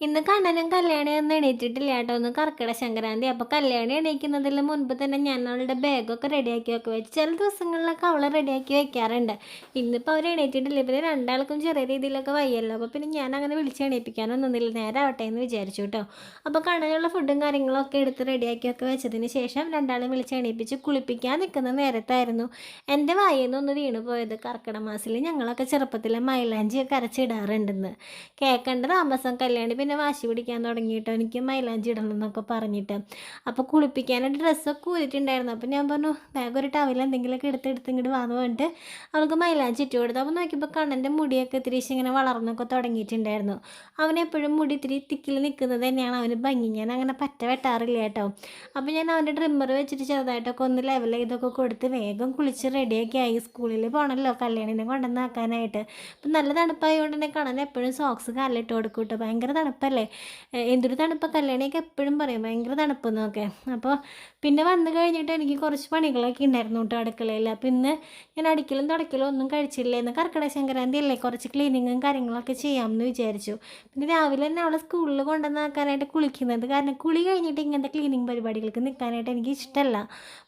ഇന്ന് കണ്ണനും കല്യാണി ഒന്നും എണീറ്റിട്ടില്ല കേട്ടോ. ഒന്ന് കർക്കിടക സംക്രാന്തി. അപ്പോൾ കല്യാണി എണീക്കുന്നതിന് മുൻപ് തന്നെ ഞാൻ അവളുടെ ബാഗൊക്കെ റെഡിയാക്കി വെക്കുക വെച്ച് ചില ദിവസങ്ങളിലൊക്കെ അവളെ റെഡിയാക്കി വെക്കാറുണ്ട്. ഇന്നിപ്പോൾ അവർ എണീറ്റിട്ടില്ല. പിന്നെ രണ്ടാൾക്കും ചെറിയ രീതിയിലൊക്കെ വയ്യല്ലോ. അപ്പോൾ പിന്നെ ഞാൻ അങ്ങനെ വിളിച്ച് എണീപ്പിക്കാനൊന്നുമില്ല നേരെ ആവട്ടെ എന്ന് വിചാരിച്ചു കേട്ടോ. അപ്പോൾ കണ്ണനുള്ള ഫുഡും കാര്യങ്ങളൊക്കെ എടുത്ത് റെഡിയാക്കി ഒക്കെ വെച്ചതിന് ശേഷം രണ്ടാളും വിളിച്ച് എണീപ്പിച്ച് കുളിപ്പിക്കാൻ നിൽക്കുന്ന നേരത്തായിരുന്നു എന്റെ വായിൽ നിന്നൊന്ന് വീണു പോയത്. കർക്കിടക മാസത്തിൽ ഞങ്ങളൊക്കെ ചെറുപ്പത്തിലെ മൈലാഞ്ചി ഒക്കെ അരച്ചിടാറുണ്ടെന്ന്. കേൾക്കേണ്ട താമസം കല്യാണി പിന്നെ വാശി പിടിക്കാൻ തുടങ്ങിയിട്ട് എനിക്ക് മൈലാഞ്ചി ഇടണം എന്നൊക്കെ പറഞ്ഞിട്ട്. അപ്പോൾ കുളിപ്പിക്കാനായിട്ട് ഡ്രസ്സൊക്കെ ഊരിട്ടുണ്ടായിരുന്നു. അപ്പോൾ ഞാൻ പറഞ്ഞു ബാഗ് ഒരു ടവൽ എന്തെങ്കിലുമൊക്കെ എടുത്ത് എടുത്ത് ഇങ്ങോട്ട് വന്നു പറഞ്ഞിട്ട് അവൾക്ക് മൈലാഞ്ചി ഇട്ട് കൊടുത്തു. അപ്പോൾ നോക്കിയപ്പോൾ കണ്ണന്റെ മുടിയൊക്കെ ഇത്തിരി ഇങ്ങനെ വളർന്നൊക്കെ തുടങ്ങിയിട്ടുണ്ടായിരുന്നു. അവനെപ്പോഴും മുടി ഇത്തിരി തിക്കിൽ നിൽക്കുന്നത് തന്നെയാണ് അവന് ഭംഗി. ഞാൻ അങ്ങനെ പറ്റ വെട്ടാറില്ല കേട്ടോ. അപ്പോൾ ഞാൻ അവന്റെ ട്രിമ്മർ വെച്ചിട്ട് ചെറുതായിട്ടൊക്കെ ഒന്ന് ലെവൽ ചെയ്തൊക്കെ കൊടുത്ത് വേഗം കുളിച്ച് റെഡിയൊക്കെ ആയി. സ്കൂളിൽ പോകണമല്ലോ കല്യാണിനെ കൊണ്ടുവന്നാക്കാനായിട്ട് അപ്പം നല്ല തണുപ്പായതുകൊണ്ട് തന്നെ കാണാൻ എപ്പോഴും സോക്സ് കാലിട്ട് കൊടുക്കും കേട്ടോ. ഭയങ്കര തണുപ്പ് തണുപ്പല്ലേ? എന്തൊരു തണുപ്പ് കല്യാണിയൊക്കെ എപ്പോഴും പറയും ഭയങ്കര തണുപ്പെന്നൊക്കെ. അപ്പോൾ പിന്നെ വന്നു കഴിഞ്ഞിട്ട് എനിക്ക് കുറച്ച് പണികളൊക്കെ ഉണ്ടായിരുന്നു കേട്ടോ അടുക്കളയിൽ അപ്പോൾ ഇന്ന് ഞാൻ അടിക്കലും തുടക്കലും ഒന്നും കഴിച്ചില്ല എന്ന് കർക്കിടക സംക്രാന്തി അല്ലേ? കുറച്ച് ക്ലീനിങ്ങും കാര്യങ്ങളൊക്കെ ചെയ്യാമെന്ന് വിചാരിച്ചു. പിന്നെ രാവിലെ തന്നെ അവളെ സ്കൂളിൽ കൊണ്ടുവന്നാക്കാനായിട്ട് കുളിക്കുന്നത് കാരണം കുളി കഴിഞ്ഞിട്ട് ഇങ്ങനത്തെ ക്ലീനിങ് പരിപാടികൾക്ക് നിൽക്കാനായിട്ട് എനിക്ക് ഇഷ്ടമല്ല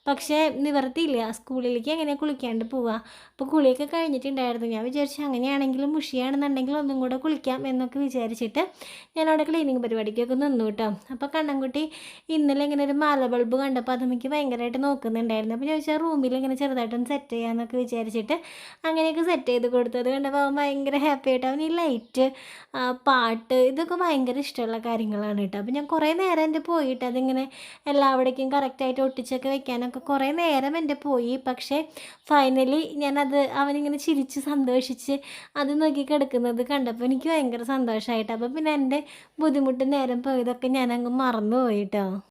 പക്ഷേ നിവർത്തിയില്ല. സ്കൂളിലേക്ക് എങ്ങനെ കുളിക്കാണ്ട് പോവുക അപ്പോൾ കുളിയൊക്കെ കഴിഞ്ഞിട്ടുണ്ടായിരുന്നു. ഞാൻ വിചാരിച്ചു അങ്ങനെയാണെങ്കിലും മുഷിയാണെന്നുണ്ടെങ്കിൽ ഒന്നും കൂടെ കുളിക്കാം എന്നൊക്കെ വിചാരിച്ചിട്ട് ഞാൻ അവിടെ ക്ലീനിങ് പരിപാടിക്കൊക്കെ നിന്നു കേട്ടോ അപ്പോൾ കണ്ണൻകുട്ടി ഇന്നലെ ഇങ്ങനെ ഒരു മാല ബൾബ് കണ്ടപ്പോൾ അത് എനിക്ക് ഭയങ്കരമായിട്ട് നോക്കുന്നുണ്ടായിരുന്നു. അപ്പോൾ ചോദിച്ചാൽ റൂമിൽ ഇങ്ങനെ ചെറുതായിട്ടൊന്ന് സെറ്റ് ചെയ്യാമെന്നൊക്കെ വിചാരിച്ചിട്ട് അങ്ങനെയൊക്കെ സെറ്റ് ചെയ്ത് കൊടുത്തത് കണ്ടപ്പോൾ അവൻ ഭയങ്കര ഹാപ്പി ആയിട്ട് അവൻ ഈ ലൈറ്റ് പാട്ട് ഇതൊക്കെ ഭയങ്കര ഇഷ്ടമുള്ള കാര്യങ്ങളാണ് കേട്ടോ അപ്പോൾ ഞാൻ കുറേ നേരം എന്റെ പോയിട്ട് അതിങ്ങനെ എല്ലാവിടേക്കും കറക്റ്റായിട്ട് ഒട്ടിച്ചൊക്കെ വെക്കാനൊക്കെ കുറേ നേരം എന്റെ പോയി. പക്ഷേ ഫൈനലി ഞാനത് അവനിങ്ങനെ ചിരിച്ച് സന്തോഷിച്ച് അത് നോക്കി കിടക്കുന്നത് കണ്ടപ്പോൾ എനിക്ക് ഭയങ്കര സന്തോഷമായിട്ട് അപ്പോൾ പിന്നെ എന്റെ ബുദ്ധിമുട്ട് നേരം പോയതൊക്കെ ഞാനങ്ങ് മറന്നു പോയിട്ടോ